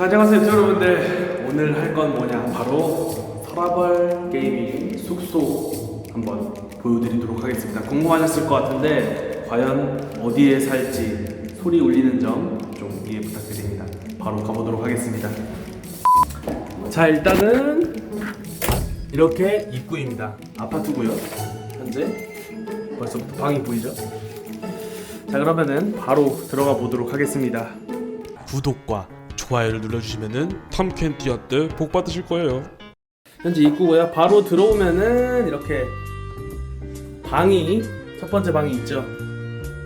자, 안녕하세요 여러분들. 오늘 할 건 뭐냐? 바로 서라벌 게이밍 숙소 한번 보여드리도록 하겠습니다. 궁금하셨을 것 같은데 과연 어디에 살지 소리 울리는 점 좀 이해 부탁드립니다. 바로 가보도록 하겠습니다. 자 일단은 이렇게 입구입니다. 아파트고요. 현재 벌써부터 방이 보이죠? 자 그러면은 바로 들어가 보도록 하겠습니다. 구독과 좋아요를 눌러주시면은 탐켄티아 때 복 받으실 거예요. 현재 입구고요. 바로 들어오면은 이렇게 방이 첫 번째 방이 있죠.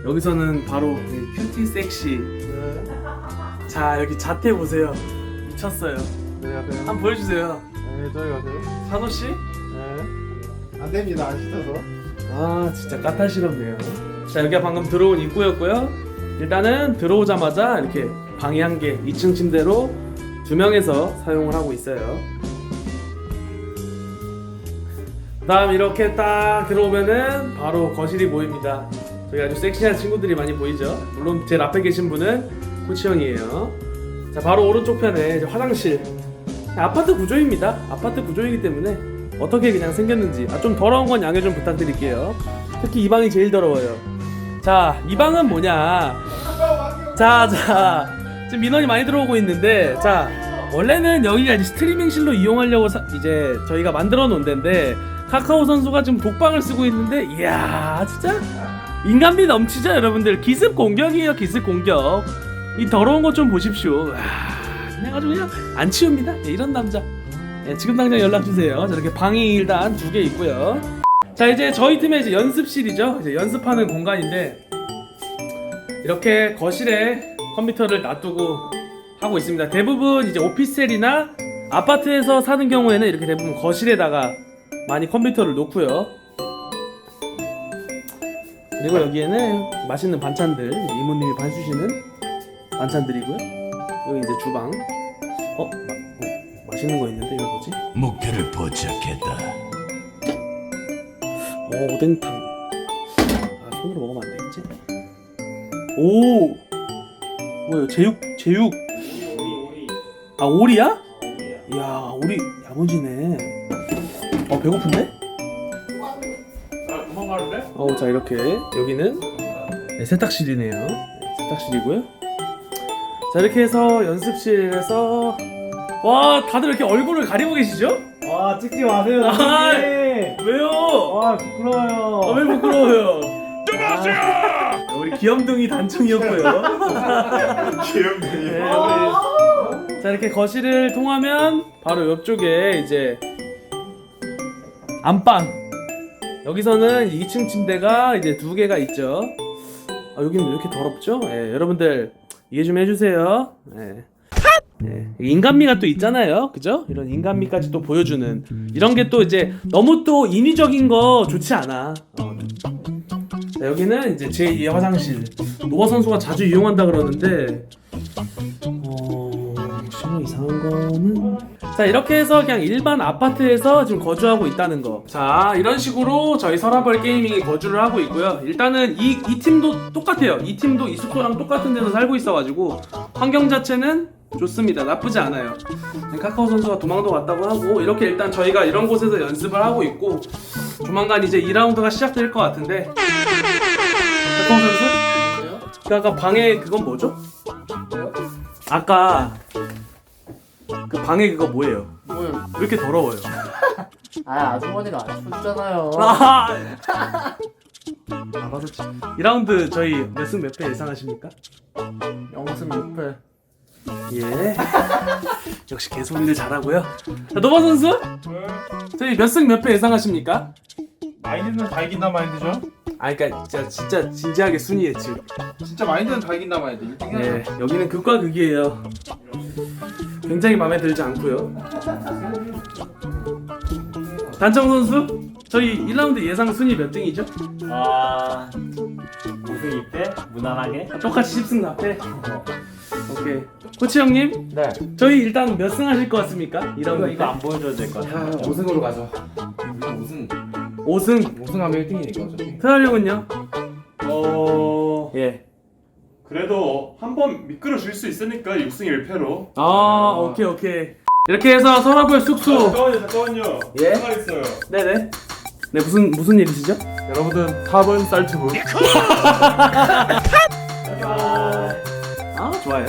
여기서는 바로 그 큐티 섹시. 자 여기 자태 보세요. 미쳤어요. 네, 가세요. 한번 보여주세요. 네, 저기 가세요. 산호 씨? 네. 안 됩니다, 안 씻어서. 아 진짜 까탈스럽네요. 자 여기가 방금 들어온 입구였고요. 일단은 들어오자마자 이렇게 개, 2층 침대로 두 명에서 사용을 하고 있어요. 다음 이렇게 딱 들어오면은 바로 거실이 보입니다. 저기 아주 섹시한 친구들이 많이 보이죠. 물론 제일 앞에 계신 분은 코치 형이에요. 자 바로 오른쪽 편에 화장실. 아파트 구조입니다. 아파트 구조이기 때문에 어떻게 그냥 생겼는지 아, 좀 더러운 건 양해 좀 부탁드릴게요. 특히 이 방이 제일 더러워요. 자, 이 방은 뭐냐? 자, 자, 지금 민원이 많이 들어오고 있는데, 자, 원래는 여기가 이제 스트리밍실로 이용하려고 사- 이제 저희가 만들어 놓은 데인데, 카카오 선수가 지금 독방을 쓰고 있는데, 이야, 진짜 인간미 넘치죠, 여러분들? 기습 공격이에요, 기습 공격. 이 더러운 것 좀 보십시오. 와, 그냥 아주 그냥 안 치웁니다. 예, 이런 남자. 예, 지금 당장 연락 주세요. 저렇게 방이 일단 두 개 있고요. 자 이제 저희 팀의 이제 연습실이죠. 이제 연습하는 공간인데 이렇게 거실에 컴퓨터를 놔두고 하고 있습니다. 대부분 이제 오피스텔이나 아파트에서 사는 경우에는 이렇게 대부분 거실에다가 많이 컴퓨터를 놓고요. 그리고 여기에는 맛있는 반찬들 이모님이 봐주시는 반찬들이고요. 여기 이제 주방. 어, 마, 어 맛있는 거 있는데 이거 뭐지? 목표를 포착했다. 오 오뎅탕 아 손으로 먹으면 안 되겠지? 오 뭐야 제육 제육 아 오리야? 이야 오리 야무지네 어 배고픈데? 어 자 이렇게 여기는 네, 세탁실이네요 네, 세탁실이고요 자 이렇게 해서 연습실에서 와 다들 이렇게 얼굴을 가리고 계시죠? 와, 찍지 마세요. 아, 선생님. 왜요? 와, 부끄러워요. 아, 왜 부끄러워요? 아, 우리 귀염둥이 단청이었고요. 귀염둥이. 네, 우리 자 이렇게 거실을 통하면 바로 옆쪽에 이제 안방. 여기서는 2층 침대가 이제 두 개가 있죠. 아, 여기는 왜 이렇게 더럽죠? 예, 여러분들 이해 좀 해주세요. 예. 네, 인간미가 또 있잖아요, 그죠? 이런 인간미까지 또 보여주는 이런 게 또 이제 너무 또 인위적인 거 좋지 않아. 어. 자, 여기는 이제 제2의 화장실. 노바 선수가 자주 이용한다 그러는데 어, 신호 이상한 거는 자 이렇게 해서 그냥 일반 아파트에서 지금 거주하고 있다는 거. 자 이런 식으로 저희 서라벌 게이밍이 거주를 하고 있고요. 일단은 이, 이 팀도 똑같아요. 이 팀도 이 숙소랑 똑같은 데서 살고 있어가지고 환경 자체는 좋습니다. 나쁘지 않아요. 카카오 선수가 도망도 왔다고 하고 이렇게 일단 저희가 이런 곳에서 연습을 하고 있고 조만간 이제 2라운드가 시작될 것 같은데 카카오 선수? 그 아까 방에 그건 뭐죠? 아까 그 방에 그거 뭐예요? 뭐요? 왜 이렇게 더러워요? 아, 아주머니가 안 쳐주잖아요. 아, 알아서 치. 2라운드 저희 몇 승 몇 패 예상하십니까? 영승 옆에. 예. 역시 개소리를 잘하고요. 자, 노바 선수? 저희 몇 승 몇 패 예상하십니까? 마인드는 다 이긴다 마인드죠? 아, 그러니까 진짜 진짜 진지하게 순위 예측. 진짜 마인드는 다 이긴다 마인드 1등 해야 네, 여기는 극과 극이에요. 굉장히 마음에 들지 않고요. 단청 선수? 저희 1라운드 예상 순위 몇 등이죠? 아 5승 2패 무난하게 아, 똑같이 10승 4패. 오케이. 코치 형님, 네. 저희 일단 몇 승 하실 것 같습니까? 이거 2라운드 이거 안 보여줘도 될것 같아 5승으로 가죠 우승 5승. 5승하면 1등이니까 어차피 트랄 형은요? 어... 예. 그래도 한 번 미끄러 질수 있으니까 6승 1패로. 아 오케이 오케이 이렇게 해서 서라벌 쑥쑥 잠깐만요, 잠깐만요. 예? 할 있어요. 네네 네 무슨 무슨 일이시죠? 여러분들 탑은 쌀투브 아 좋아요